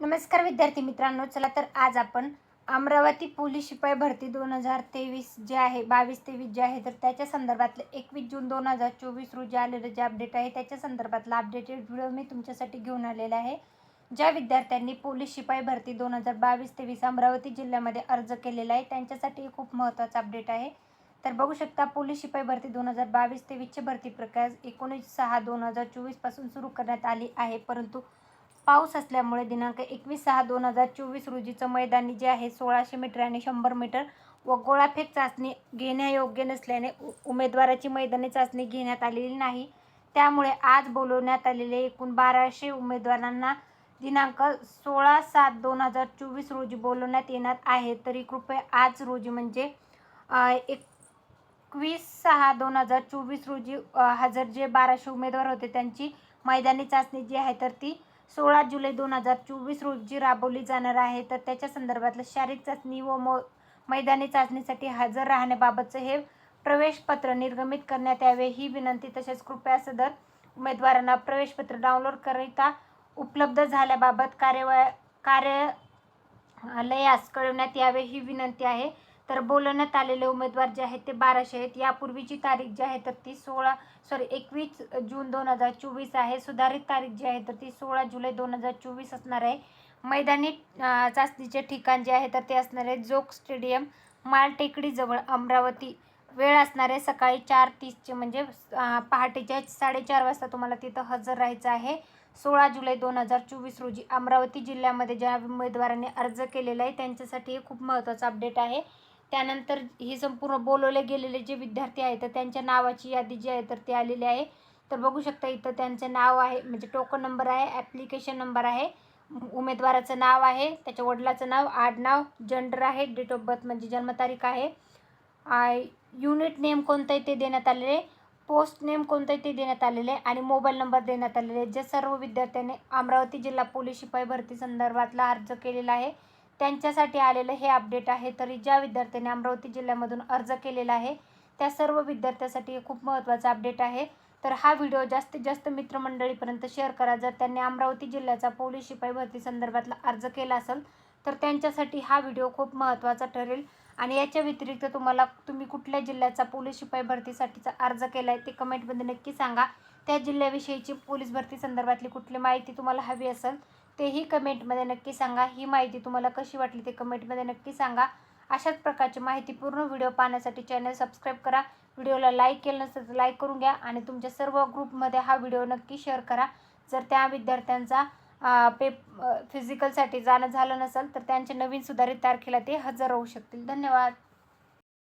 नमस्कार विद्यार्थी मित्रांनो चला तर आज आपण अमरावती पोलीस शिपाई भरती दोन हजार तेवीस जे आहे बावीस तेवीस जे आहे तर त्याच्या संदर्भातले एकवीस जून दोन हजार चोवीस रोजी आलेलं जे अपडेट आहे त्याच्या संदर्भातला अपडेटेड व्हिडिओ मी तुमच्यासाठी घेऊन आलेला आहे. ज्या विद्यार्थ्यांनी पोलीस शिपाई भरती दोन हजार बावीस तेवीस अमरावती जिल्ह्यामध्ये अर्ज केलेला आहे त्यांच्यासाठी हे खूप महत्त्वाचा अपडेट आहे. तर बघू शकता पोलीस शिपाई भरती दोन हजार बावीस तेवीसची भरती प्रक्रिया एकोणीस सहा दोन हजार चोवीसपासून सुरू करण्यात आली आहे परंतु पाऊस असल्यामुळे दिनांक एकवीस सहा दोन हजार चोवीस रोजीचं मैदानी जे आहे सोळाशे मीटर आणि शंभर मीटर व गोळाफेक चाचणी घेण्यायोग्य नसल्याने उमेदवाराची मैदानी चाचणी घेण्यात आलेली नाही. त्यामुळे आज बोलवण्यात आलेले एकूण बाराशे उमेदवारांना दिनांक सोळा सात दोन हजार चोवीस रोजी बोलवण्यात येणार आहे. तरी कृपया आज रोजी म्हणजे एकवीस सहा दोन हजार चोवीस रोजी हजर जे बाराशे उमेदवार होते त्यांची मैदानी चाचणी जी आहे तर ती सोळा जुलै दोन हजार चोवीस रोजी राबवली जाणार आहे. तर त्याच्या संदर्भातलं शारीरिक चाचणी व मो मैदानी चाचणीसाठी हजर राहण्याबाबतचं हे प्रवेशपत्र निर्गमित करण्यात यावे ही विनंती तसेच कृपया सदर उमेदवारांना प्रवेशपत्र डाउनलोड करिता उपलब्ध झाल्याबाबत कार्यवा कार्यालयास कळवण्यात यावे ही विनंती आहे. तर बोलवण्यात आलेले उमेदवार जे आहेत ते बाराशे आहेत. यापूर्वीची तारीख जी आहे तर ती सोळा सॉरी एकवीस जून दोन हजार चोवीस आहे. सुधारित तारीख जी आहे तर ती सोळा जुलै दोन हजार चोवीस असणार आहे. मैदानी चाचणीचे ठिकाण जे आहे तर ते असणार आहे जोग स्टेडियम माल टेकडीजवळ अमरावती. वेळ असणार आहे सकाळी चार तीसचे म्हणजे पहाटेच्या साडेचार वाजता तुम्हाला तिथं हजर राहायचं आहे. सोळा जुलै दोन हजार चोवीस रोजी अमरावती जिल्ह्यामध्ये ज्या उमेदवारांनी अर्ज केलेला आहे त्यांच्यासाठी हे खूप महत्त्वाचं अपडेट आहे. त्यानंतर हे संपूर्ण बोलवले गेलेले जे विद्यार्थी आहेत तर त्यांच्या नावाची यादी जी आहे तर ती आलेली आहे. तर बघू शकता इथं त्यांचं नाव आहे म्हणजे टोकन नंबर आहे ॲप्लिकेशन नंबर आहे उमेदवाराचं नाव आहे त्याच्या वडिलाचं नाव आडनाव जेंडर आहे डेट ऑफ बर्थ म्हणजे जन्मतारीख आहे. आय युनिट नेम कोणतं आहे ते देण्यात आलेले आहे पोस्ट नेम कोणतं आहे ते देण्यात आलेले आहे आणि मोबाईल नंबर देण्यात आलेले. आहे जे सर्व विद्यार्थ्यांनी अमरावती जिल्हा पोलीस शिपाई भरती संदर्भातला अर्ज केलेला आहे. त्यांच्यासाठी आलेलं हे अपडेट आहे. तरी ज्या विद्यार्थ्यांनी अमरावती जिल्ह्यामधून अर्ज केलेला आहे त्या सर्व विद्यार्थ्यासाठी खूप महत्त्वाचं अपडेट आहे. तर हा व्हिडिओ जास्तीत जास्त मित्रमंडळीपर्यंत शेअर करा. जर त्यांनी अमरावती जिल्ह्याचा पोलीस शिपाई भरती संदर्भातला अर्ज केला असेल तर त्यांच्यासाठी हा व्हिडिओ खूप महत्त्वाचा ठरेल. आणि याच्या व्यतिरिक्त तुम्हाला तुम्ही कुठल्या जिल्ह्याचा पोलीस शिपाई भरतीसाठीचा अर्ज केला आहे ते कमेंटमध्ये नक्की सांगा. त्या जिल्ह्याविषयीची पोलीस भरती संदर्भातली कुठली माहिती तुम्हाला हवी असेल तेही कमेंटमध्ये नक्की सांगा. ही माहिती तुम्हाला कशी वाटली ते कमेंटमध्ये नक्की सांगा. अशाच प्रकारची माहिती पूर्ण व्हिडिओ पाहण्यासाठी चॅनल सबस्क्राईब करा. व्हिडिओला लाईक केलं नसेल तर लाईक करून घ्या आणि तुमच्या सर्व ग्रुपमध्ये हा व्हिडिओ नक्की शेअर करा. जर त्या विद्यार्थ्यांचा पेप पे फिजिकलसाठी जाणं झालं नसेल तर त्यांच्या नवीन सुधारित तारखेला ते हजर राहू शकतील. धन्यवाद.